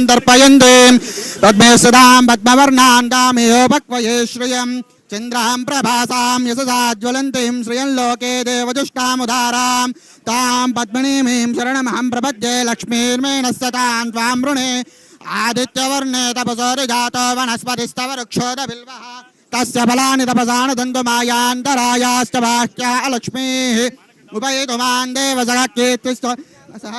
तान् दर्पयन्ते पद्मे सदां पद्मवर्णान् दामेयोपक्वये श्रियं चन्द्रां प्रभासां यशसा ज्वलन्तीं श्रियं लोके देवजुष्टामुदारां तां पद्मनीमीं शरणमहं प्रपद्ये लक्ष्मीर्मेण सतां त्वां वृणे आदित्यवर्णे तपसोरिजातो वनस्पतिस्तव वृक्षोदबिल्वः तस्य फलानि तपसानि दन्तुमायान्तरायाश्च बाह्या अलक्ष्मीः उपयितुमान् देवजगत्कीर्तिस्त्व सः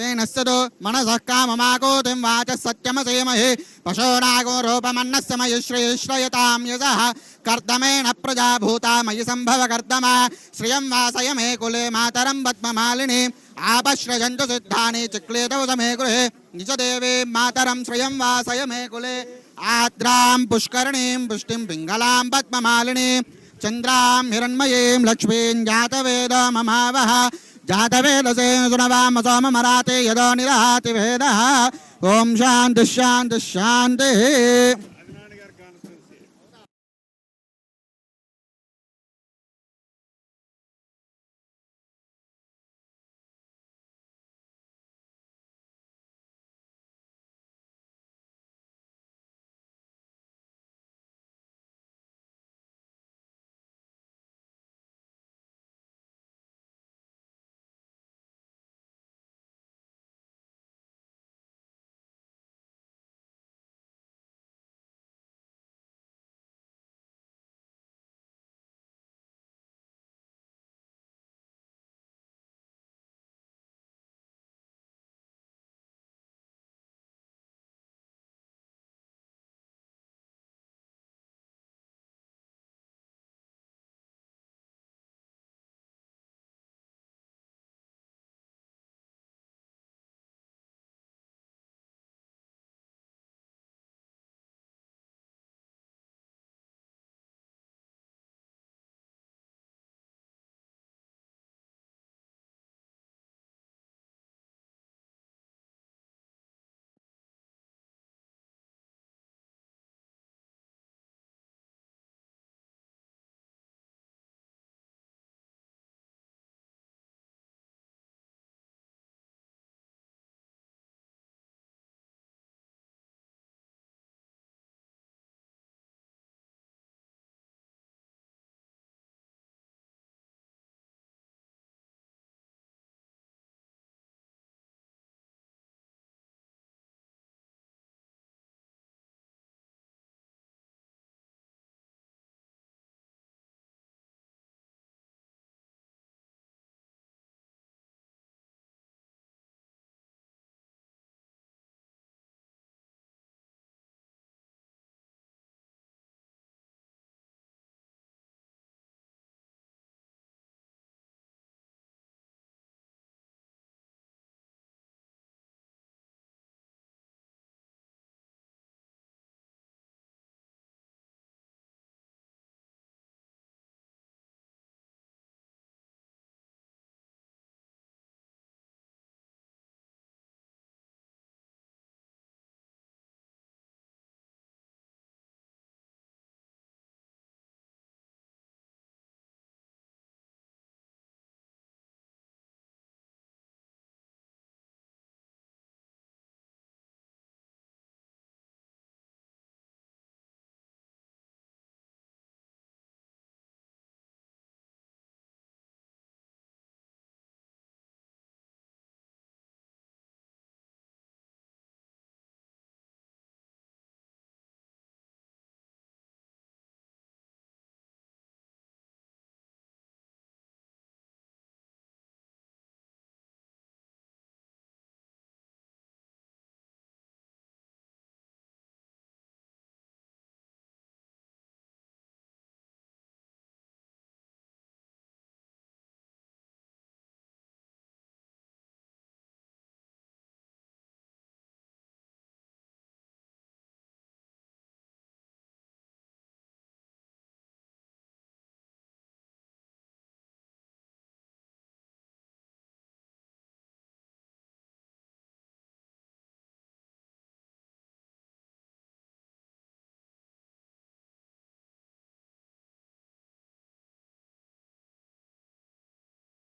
मेनस्ततो मनसः काममाकोतिं वाचः सत्यमसेमहे। पशोनागो रूपमन्नस्य मयि श्रेश्रयतां यशः कर्दमेन प्रजा भूता मयि सम्भव कर्दमा श्रियं वासय मे कुले मातरं पद्ममालिनी। आपश्रयन्तु सिद्धानि चिक्लेतौ स मे गृहे। निजदेवी मातरं श्रियं वासय मे कुले। आद्रां पुष्करणीं पुष्टिं पिङ्गलां पद्ममालिनी। चन्द्रां हिरण्मयीं लक्ष्मीं जातवेद జాతవేదసే సునవామ సోమమరాతి యదో నిరహాతి వేద ఓం శాంతి శాంతి శాంతి